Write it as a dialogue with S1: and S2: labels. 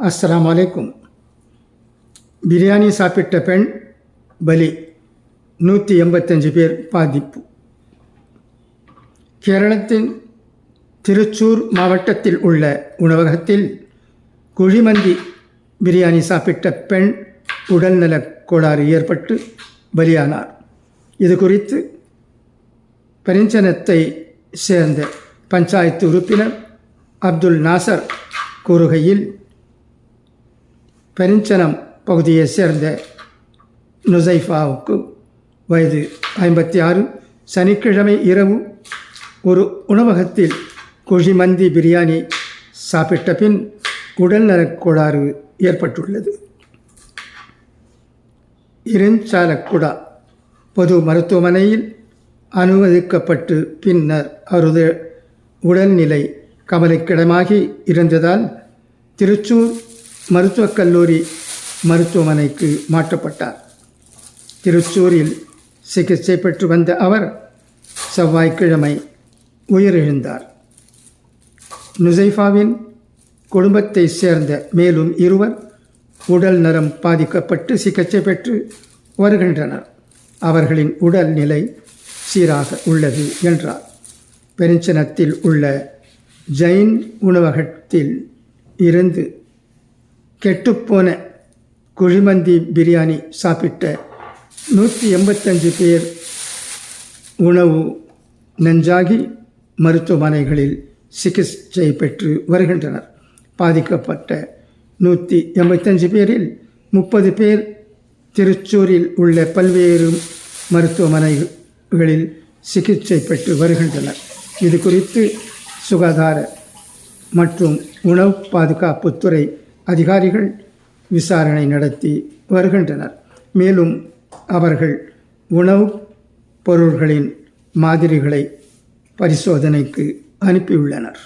S1: அஸ்லாம் வலைக்கும் பிரியாணி சாப்பிட்ட பெண் பலி. நூற்றி எண்பத்தஞ்சு பேர் பாதிப்பு. கேரளத்தின் திருச்சூர் மாவட்டத்தில் உள்ள உணவகத்தில் குழிமந்தி பிரியாணி சாப்பிட்ட பெண் உடல்நலக் கோளாறு ஏற்பட்டு பலியானார். இது குறித்து பரிஞ்சனத்தை சேர்ந்த பஞ்சாயத்து உறுப்பினர் அப்துல் நாசர் கூறுகையில் பெருஞ்சனம் பகுதியைச் சேர்ந்த நுசைஃபாவுக்கு வயது ஐம்பத்தி ஆறு. சனிக்கிழமை இரவு ஒரு உணவகத்தில் குழிமந்தி பிரியாணி சாப்பிட்ட பின் உடல்நலக் கோளாறு ஏற்பட்டுள்ளது. இருஞ்சாலக்குடா பொது மருத்துவமனையில் அனுமதிக்கப்பட்டு பின்னர் அவரது உடல்நிலை கவலைக்கிடமாகி இருந்ததால் திருச்சூர் மருத்துவக் கல்லூரி மருத்துவமனைக்கு மாற்றப்பட்டார். திருச்சூரில் சிகிச்சை பெற்று வந்த அவர் செவ்வாய்க்கிழமை உயிரிழந்தார். நுசைஃபாவின் குடும்பத்தை சேர்ந்த மேலும் இருவர் உடல் நலம் பாதிக்கப்பட்டு சிகிச்சை பெற்று வருகின்றனர். அவர்களின் உடல் நிலை சீராக உள்ளது என்றார். பெருஞ்சனத்தில் உள்ள ஜெயின் உணவகத்தில் இருந்து கெட்டுப்போன குழிமந்தி பிரியாணி சாப்பிட்ட நூற்றி எண்பத்தஞ்சு பேர் உணவு நஞ்சாகி மருத்துவமனைகளில் சிகிச்சை பெற்று வருகின்றனர். பாதிக்கப்பட்ட நூற்றி எண்பத்தஞ்சு பேரில் முப்பது பேர் திருச்சூரில் உள்ள பல்வேறு மருத்துவமனைகளில் சிகிச்சை பெற்று வருகின்றனர். இது குறித்து சுகாதார மற்றும் உணவு பாதுகாப்புத்துறை அதிகாரிகள் விசாரணை நடத்தி வருகின்றனர். மேலும் அவர்கள் உணவுப் பொருள்களின் மாதிரிகளை பரிசோதனைக்கு அனுப்பியுள்ளனர்.